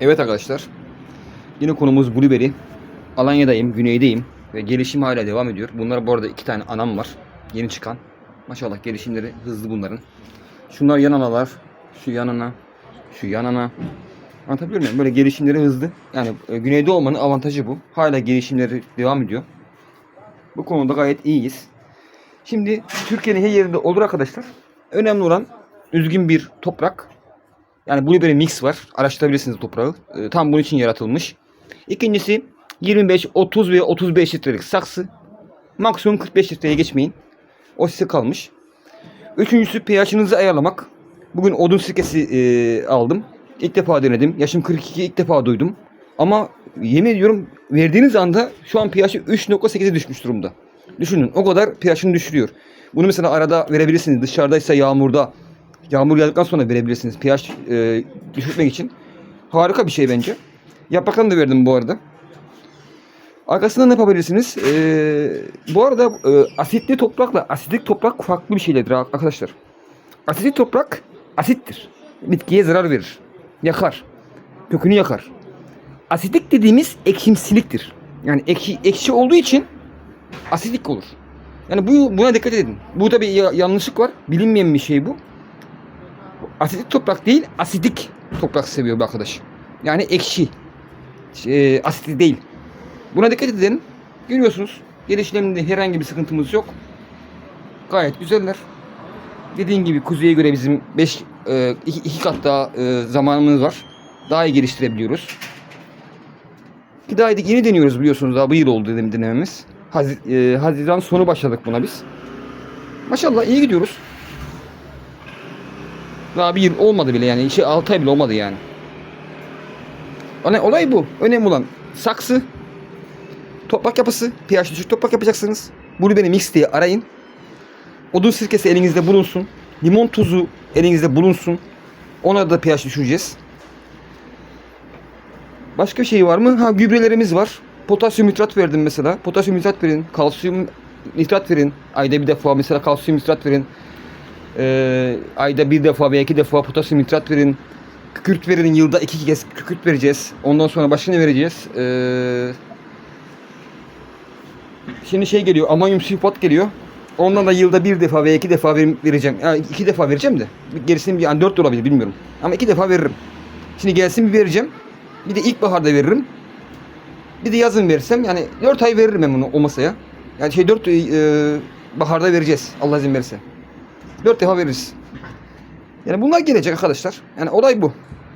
Evet arkadaşlar. Yine konumuz Blueberry. Alanya'dayım, güneydeyim ve gelişim hala devam ediyor. Bunlar bu arada iki tane anam var. Yeni çıkan. Maşallah gelişimleri hızlı bunların. Şunlar yan analar. Şu yan ana. Şu yan ana. Anlatabiliyor muyum? Böyle gelişimleri hızlı. Yani e, güneyde olmanın avantajı bu. Hala gelişimleri devam ediyor. Bu konuda gayet iyiyiz. Şimdi Türkiye'nin her yerinde olur arkadaşlar. Önemli olan düzgün bir toprak. Yani blueberry mix var. Araştırabilirsiniz toprağı. Ee, tam bunun için yaratılmış. İkincisi 25, 30 ve 35 litrelik saksı. Maksimum 45 litreye geçmeyin. O size kalmış. Üçüncüsü pH'ınızı ayarlamak. Bugün odun sirkesi e, aldım. İlk defa denedim. Yaşım 42 ilk defa duydum. Ama yemin ediyorum verdiğiniz anda şu an pH'i 3.8'e düşmüş durumda. Düşünün o kadar pH'ini düşürüyor. Bunu mesela arada verebilirsiniz. Dışarıdaysa yağmurda Yağmur yağdıktan sonra verebilirsiniz pH e, düşürtmek için. Harika bir şey bence. Yapraklarını da verdim bu arada. Arkasından ne yapabilirsiniz? E, bu arada e, asitli toprakla asidik toprak farklı bir şeylerdir arkadaşlar. Asidik toprak asittir. Bitkiye zarar verir. Yakar. Kökünü yakar. Asidik dediğimiz ekşimsiliktir. Yani ekşi, ekşi olduğu için asidik olur. Yani bu buna dikkat edin. Burada bir ya- yanlışlık var. Bilinmeyen bir şey bu. Asidik toprak değil, asidik toprak seviyor bu arkadaş. Yani ekşi. E, asitli değil. Buna dikkat edin. Görüyorsunuz. Gelişlerinde herhangi bir sıkıntımız yok. Gayet güzeller. Dediğim gibi kuzeye göre bizim 5 2, iki kat daha e, zamanımız var. Daha iyi geliştirebiliyoruz. Daha yeni deniyoruz biliyorsunuz daha bu yıl oldu dedim denememiz. Hazi, e, Haziran sonu başladık buna biz. Maşallah iyi gidiyoruz. Daha bir yıl olmadı bile yani. İşte 6 ay bile olmadı yani. Hani olay bu. Önemli olan saksı, toprak yapısı, pH düşük toprak yapacaksınız. Blueberry mix diye arayın. Odun sirkesi elinizde bulunsun. Limon tuzu elinizde bulunsun. Ona da pH düşüreceğiz. Başka bir şey var mı? Ha gübrelerimiz var. Potasyum nitrat verdim mesela. Potasyum nitrat verin. Kalsiyum nitrat verin. Ayda bir defa mesela kalsiyum nitrat verin. Ee, ayda bir defa veya iki defa potasyum nitrat verin. Kükürt verin. Yılda iki kez kükürt vereceğiz. Ondan sonra başka ne vereceğiz? Ee, şimdi şey geliyor. Amonyum sülfat geliyor. Ondan da yılda bir defa veya iki defa vereceğim. Yani iki defa vereceğim de. Gerisini bir yani dört de olabilir bilmiyorum. Ama iki defa veririm. Şimdi gelsin bir vereceğim. Bir de ilkbaharda veririm. Bir de yazın verirsem yani dört ay veririm ben bunu o masaya. Yani şey dört ay, e, baharda vereceğiz. Allah izin verirse. Dört defa veririz. Yani bunlar gelecek arkadaşlar. Yani olay bu.